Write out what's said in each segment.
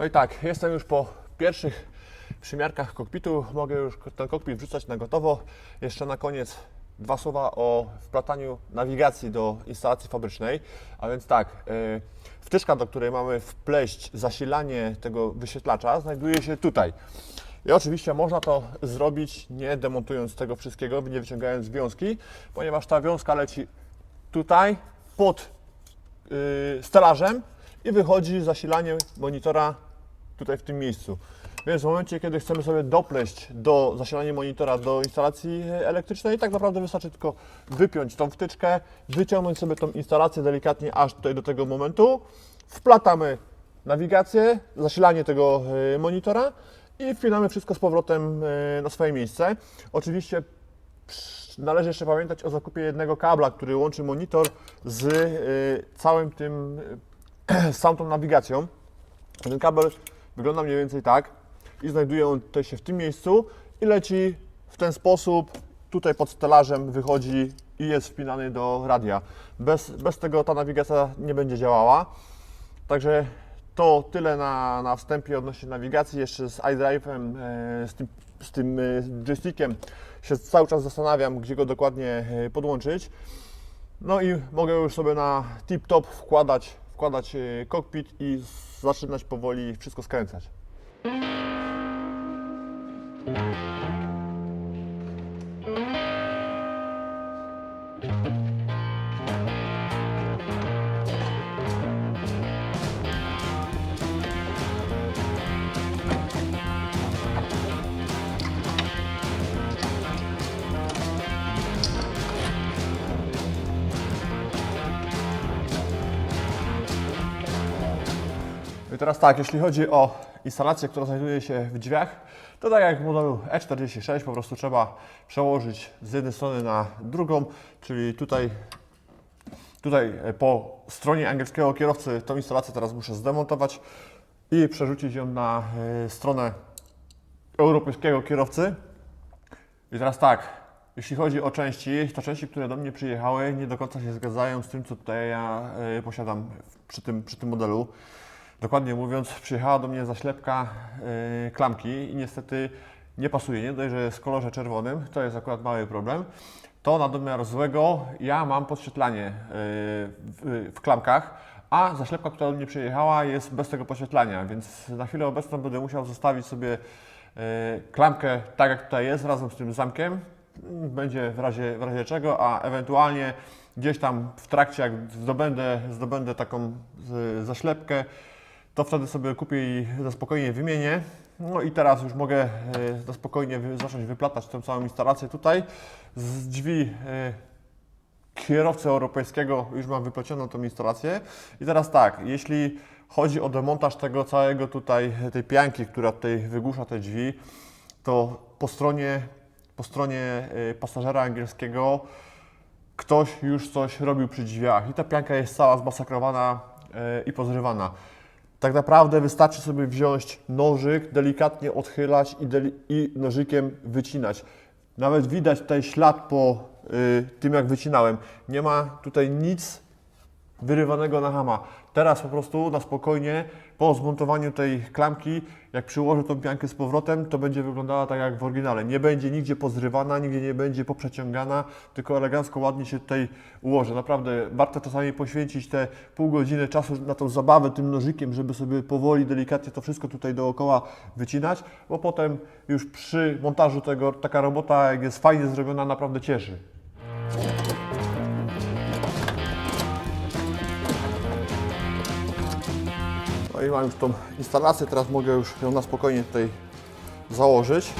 No i tak, jestem już po pierwszych przymiarkach kokpitu. Mogę już ten kokpit wrzucać na gotowo. Jeszcze na koniec dwa słowa o wplataniu nawigacji do instalacji fabrycznej. A więc tak, yy, wtyczka, do której mamy wpleść zasilanie tego wyświetlacza, znajduje się tutaj. I oczywiście można to zrobić nie demontując tego wszystkiego, nie wyciągając wiązki, ponieważ ta wiązka leci tutaj pod yy, stelażem i wychodzi zasilanie monitora tutaj w tym miejscu. Więc w momencie, kiedy chcemy sobie dopleść do zasilania monitora do instalacji elektrycznej, tak naprawdę wystarczy tylko wypiąć tą wtyczkę, wyciągnąć sobie tą instalację delikatnie aż tutaj do tego momentu, wplatamy nawigację, zasilanie tego y, monitora i wpinamy wszystko z powrotem y, na swoje miejsce. Oczywiście Należy jeszcze pamiętać o zakupie jednego kabla, który łączy monitor z y, całym tym, z całą tą nawigacją. Ten kabel wygląda mniej więcej tak i znajduje on tutaj się w tym miejscu i leci w ten sposób, tutaj pod stelażem wychodzi i jest wpinany do radia. Bez, bez tego ta nawigacja nie będzie działała. Także to tyle na, na wstępie odnośnie nawigacji. Jeszcze z iDrive'em, e, z tym, z tym e, joystickiem się cały czas zastanawiam, gdzie go dokładnie e, podłączyć. No i mogę już sobie na tip-top wkładać, wkładać e, kokpit i zaczynać powoli wszystko skręcać. I teraz tak, jeśli chodzi o instalację, która znajduje się w drzwiach, to tak jak w modelu E46 po prostu trzeba przełożyć z jednej strony na drugą, czyli tutaj, tutaj e, po stronie angielskiego kierowcy tą instalację teraz muszę zdemontować i przerzucić ją na e, stronę europejskiego kierowcy. I teraz tak, jeśli chodzi o części, to części, które do mnie przyjechały, nie do końca się zgadzają z tym, co tutaj ja e, posiadam przy tym, przy tym modelu. Dokładnie mówiąc, przyjechała do mnie zaślepka yy, klamki i niestety nie pasuje. Nie dość, że jest w kolorze czerwonym, to jest akurat mały problem. To na domiar złego ja mam podświetlanie yy, w, w klamkach, a zaślepka, która do mnie przyjechała jest bez tego podświetlania, więc na chwilę obecną będę musiał zostawić sobie yy, klamkę tak jak tutaj jest, razem z tym zamkiem. Będzie w razie, w razie czego, a ewentualnie gdzieś tam w trakcie, jak zdobędę, zdobędę taką y, zaślepkę, to wtedy sobie kupię i za spokojnie wymienię. No i teraz już mogę e, za spokojnie zacząć wyplatać tę całą instalację tutaj. Z drzwi e, kierowcy europejskiego już mam wyplecioną tą instalację. I teraz tak, jeśli chodzi o demontaż tego całego tutaj, tej pianki, która tutaj wygłusza te drzwi, to po stronie, po stronie e, pasażera angielskiego ktoś już coś robił przy drzwiach i ta pianka jest cała zmasakrowana e, i pozrywana. Tak naprawdę wystarczy sobie wziąć nożyk, delikatnie odchylać i, deli- i nożykiem wycinać. Nawet widać tutaj ślad po y, tym, jak wycinałem. Nie ma tutaj nic wyrywanego na hama. Teraz po prostu na spokojnie, po zmontowaniu tej klamki, jak przyłożę tą piankę z powrotem, to będzie wyglądała tak jak w oryginale. Nie będzie nigdzie pozrywana, nigdzie nie będzie poprzeciągana, tylko elegancko, ładnie się tutaj ułoży. Naprawdę warto czasami poświęcić te pół godziny czasu na tą zabawę tym nożykiem, żeby sobie powoli, delikatnie to wszystko tutaj dookoła wycinać, bo potem już przy montażu tego taka robota, jak jest fajnie zrobiona, naprawdę cieszy. Mam już tą instalację, teraz mogę już ją na spokojnie tutaj założyć.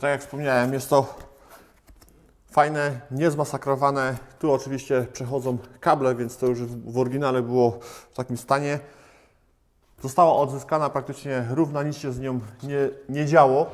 Tak jak wspomniałem, jest to Fajne, niezmasakrowane. Tu oczywiście przechodzą kable, więc to już w oryginale było w takim stanie. Została odzyskana praktycznie równa, nic się z nią nie, nie działo.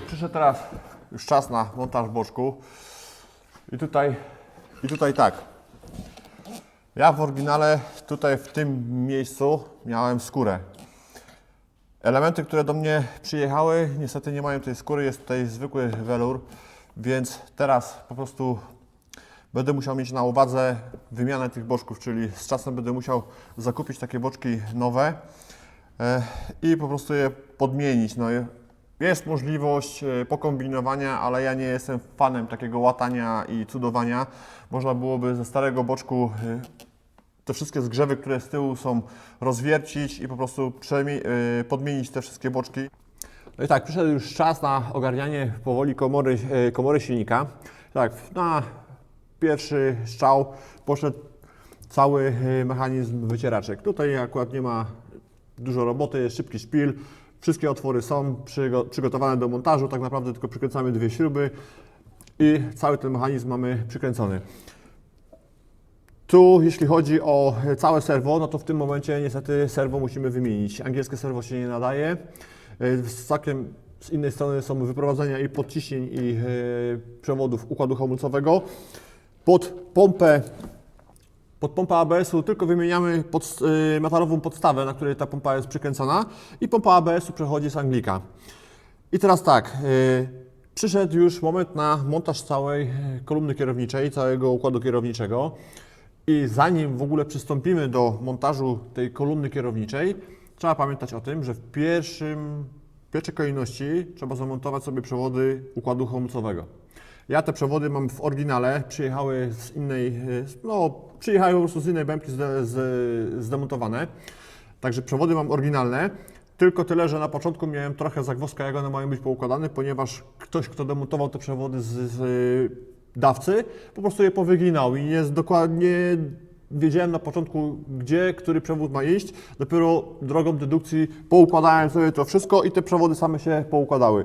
Przyszedł teraz już czas na montaż boczku. I tutaj, i tutaj tak. Ja w oryginale tutaj w tym miejscu miałem skórę. Elementy, które do mnie przyjechały, niestety nie mają tej skóry, jest tutaj zwykły welur, więc teraz po prostu będę musiał mieć na uwadze wymianę tych boczków, czyli z czasem będę musiał zakupić takie boczki nowe e, i po prostu je podmienić. No, jest możliwość e, pokombinowania, ale ja nie jestem fanem takiego łatania i cudowania. Można byłoby ze starego boczku e, te wszystkie zgrzewy, które z tyłu są, rozwiercić i po prostu e, podmienić te wszystkie boczki. No i tak, przyszedł już czas na ogarnianie powoli komory, komory silnika. Tak, na pierwszy strzał poszedł cały mechanizm wycieraczek. Tutaj akurat nie ma dużo roboty, szybki szpil, wszystkie otwory są przygo- przygotowane do montażu, tak naprawdę tylko przykręcamy dwie śruby i cały ten mechanizm mamy przykręcony. Tu, jeśli chodzi o całe serwo, no to w tym momencie niestety serwo musimy wymienić. Angielskie serwo się nie nadaje. E, Z całkiem z innej strony są wyprowadzenia i podciśnień i e, przewodów układu hamulcowego. Pod pompę pod pompę ABS-u tylko wymieniamy pod, y, metalową podstawę, na której ta pompa jest przykręcona i pompa ABS-u przechodzi z Anglika. I teraz tak, y, przyszedł już moment na montaż całej y, kolumny kierowniczej, całego układu kierowniczego. I zanim w ogóle przystąpimy do montażu tej kolumny kierowniczej, trzeba pamiętać o tym, że w pierwszym, w pierwszej kolejności trzeba zamontować sobie przewody układu hamulcowego. Ja te przewody mam w oryginale, przyjechały z innej, y, no przyjechały po prostu z innej bębki zdemontowane. Także przewody mam oryginalne, tylko tyle, że na początku miałem trochę zagwozdka, jak one mają być poukładane, ponieważ ktoś, kto demontował te przewody z, z y, dawcy, po prostu je powyginał i nie dokładnie wiedziałem na początku, gdzie, który przewód ma iść. Dopiero drogą dedukcji poukładałem sobie to wszystko i te przewody same się poukładały.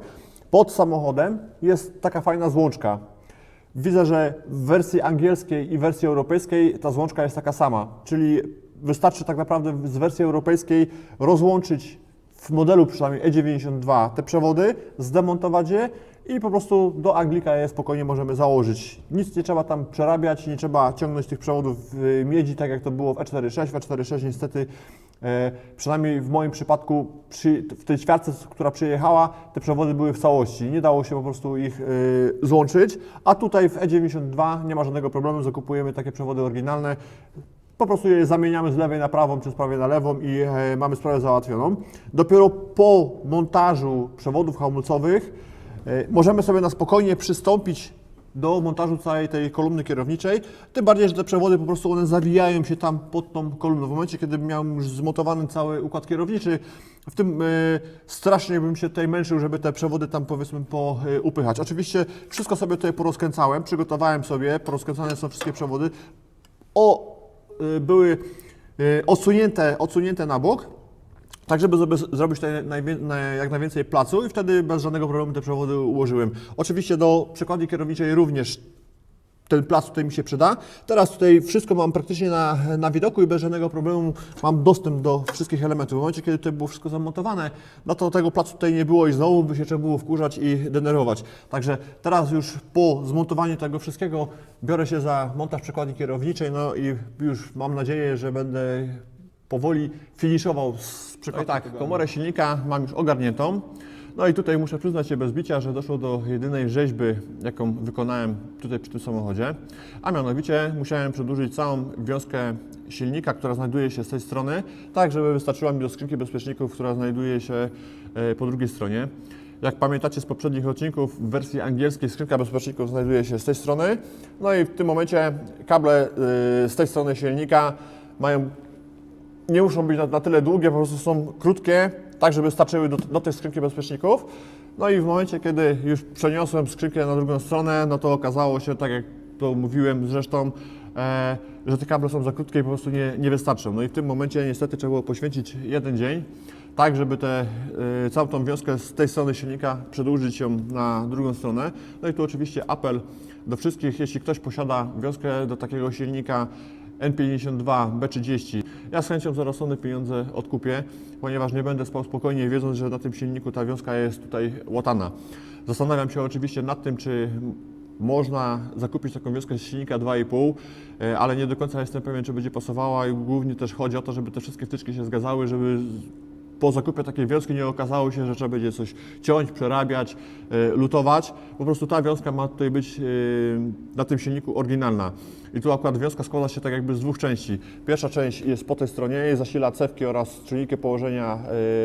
Pod samochodem jest taka fajna złączka. Widzę, że w wersji angielskiej i wersji europejskiej ta złączka jest taka sama, czyli wystarczy tak naprawdę z wersji europejskiej rozłączyć w modelu przynajmniej E92 te przewody, zdemontować je i po prostu do Anglika je spokojnie możemy założyć. Nic nie trzeba tam przerabiać, nie trzeba ciągnąć tych przewodów w miedzi, tak jak to było w E46. W E46 niestety, przynajmniej w moim przypadku, przy, w tej ćwiartce, która przyjechała, te przewody były w całości. Nie dało się po prostu ich e, złączyć, a tutaj w E92 nie ma żadnego problemu, zakupujemy takie przewody oryginalne. Po prostu je zamieniamy z lewej na prawą czy z prawej na lewą i e, mamy sprawę załatwioną. Dopiero po montażu przewodów hamulcowych e, możemy sobie na spokojnie przystąpić do montażu całej tej kolumny kierowniczej. Tym bardziej, że te przewody po prostu one zawijają się tam pod tą kolumną. W momencie, kiedy miałem już zmontowany cały układ kierowniczy, w tym e, strasznie bym się tutaj męczył, żeby te przewody tam powiedzmy poupychać. Oczywiście wszystko sobie tutaj porozkręcałem, przygotowałem sobie, porozkręcane są wszystkie przewody. O, y, były y, odsunięte, odsunięte na bok, tak żeby zrobić tutaj jak najwięcej placu i wtedy bez żadnego problemu te przewody ułożyłem. Oczywiście do przekładni kierowniczej również ten plac tutaj mi się przyda. Teraz tutaj wszystko mam praktycznie na, na widoku i bez żadnego problemu mam dostęp do wszystkich elementów. W momencie, kiedy tutaj było wszystko zamontowane, no to tego placu tutaj nie było i znowu by się trzeba było wkurzać i denerwować. Także teraz już po zmontowaniu tego wszystkiego biorę się za montaż przekładni kierowniczej, no i już mam nadzieję, że będę powoli finiszował z przekładnią. tak, komorę silnika mam już ogarniętą. No i tutaj muszę przyznać się bez bicia, że doszło do jedynej rzeźby, jaką wykonałem tutaj przy tym samochodzie, a mianowicie musiałem przedłużyć całą wiązkę silnika, która znajduje się z tej strony, tak żeby wystarczyła mi do skrzynki bezpieczników, która znajduje się e, po drugiej stronie. Jak pamiętacie z poprzednich odcinków, w wersji angielskiej skrzynka bezpieczników znajduje się z tej strony. No i w tym momencie kable e, z tej strony silnika mają nie muszą być na, na tyle długie, po prostu są krótkie, tak żeby starczyły do, do tej skrzynki bezpieczników. No i w momencie, kiedy już przeniosłem skrzynkę na drugą stronę, no to okazało się, tak jak to mówiłem zresztą, e, że te kable są za krótkie i po prostu nie, nie wystarczą. No i w tym momencie niestety trzeba było poświęcić jeden dzień, tak żeby te, e, całą tą wiązkę z tej strony silnika przedłużyć ją na drugą stronę. No i tu oczywiście apel do wszystkich, jeśli ktoś posiada wiązkę do takiego silnika N52, B30. Ja z chęcią za rozsądne pieniądze odkupię, ponieważ nie będę spał spokojnie, wiedząc, że na tym silniku ta wiązka jest tutaj łatana. Zastanawiam się oczywiście nad tym, czy można zakupić taką wiązkę z silnika 2,5, e, ale nie do końca jestem pewien, czy będzie pasowała i głównie też chodzi o to, żeby te wszystkie wtyczki się zgadzały, żeby po zakupie takiej wiązki nie okazało się, że trzeba będzie coś ciąć, przerabiać, e, lutować. Po prostu ta wiązka ma tutaj być e, na tym silniku oryginalna. I tu akurat wiązka składa się tak jakby z dwóch części. Pierwsza część jest po tej stronie, zasila cewki oraz czujniki położenia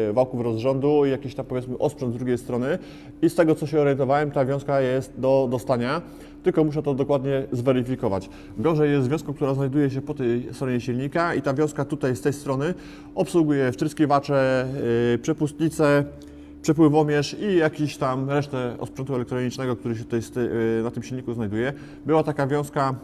e, wałków rozrządu i jakiś tam powiedzmy osprzęt z drugiej strony. I z tego co się orientowałem, ta wiązka jest do dostania, tylko muszę to dokładnie zweryfikować. Gorzej jest wiązką, która znajduje się po tej stronie silnika i ta wiązka tutaj z tej strony obsługuje wtryskiwacze, yy, przepustnice, przepływomierz i jakiś tam resztę osprzętu elektronicznego, który się tutaj yy, na tym silniku znajduje. Była taka wiązka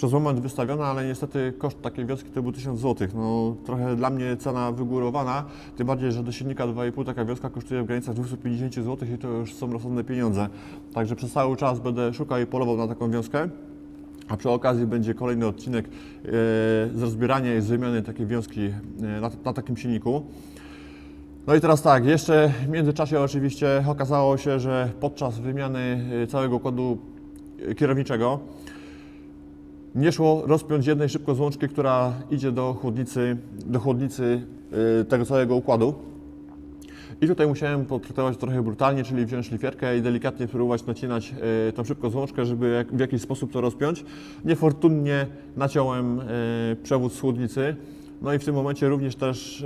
przez moment wystawiona, ale niestety koszt takiej wiązki to był 1000 zł. No, trochę dla mnie cena wygórowana, tym bardziej, że do silnika 2,5 taka wiązka kosztuje w granicach 250 zł i to już są rozsądne pieniądze. Także przez cały czas będę szukał i polował na taką wiązkę. A przy okazji będzie kolejny odcinek e, z rozbierania i z wymiany takiej wiązki e, na, na takim silniku. No i teraz tak, jeszcze w międzyczasie oczywiście okazało się, że podczas wymiany e, całego e, kierowniczego nie szło rozpiąć jednej szybko złączki, która idzie do chłodnicy, do chłodnicy y, tego całego układu. I tutaj musiałem potraktować trochę brutalnie, czyli wziąć szlifierkę i delikatnie próbować nacinać y, tą szybko złączkę, żeby w jakiś sposób to rozpiąć. Niefortunnie naciąłem y, przewód z chłodnicy. No i w tym momencie również też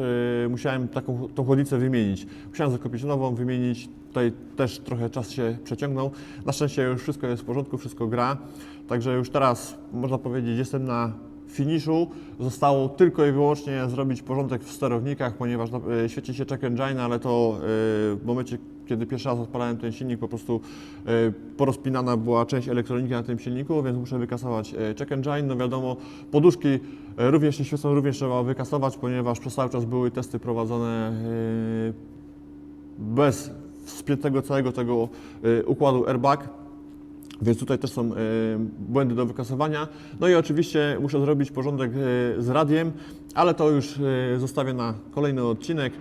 y, musiałem taką tą chłodnicę wymienić. Musiałem zakupić nową, wymienić. Tutaj też trochę czas się przeciągnął. Na szczęście już wszystko jest w porządku, wszystko gra. Także już teraz można powiedzieć, jestem na finiszu. Zostało tylko i wyłącznie zrobić porządek w sterownikach, ponieważ no, e, świeci się check engine, ale to e, w momencie, kiedy pierwszy raz odpalałem ten silnik, po prostu e, porozpinana była część elektroniki na tym silniku, więc muszę wykasować e, check engine. No wiadomo, poduszki e, również nie świecą, również trzeba wykasować, ponieważ przez cały czas były testy prowadzone e, bez spiętego całego tego e, układu airbag. Więc tutaj też są e, błędy do wykasowania. No i oczywiście muszę zrobić porządek e, z radiem, ale to już e, zostawię na kolejny odcinek.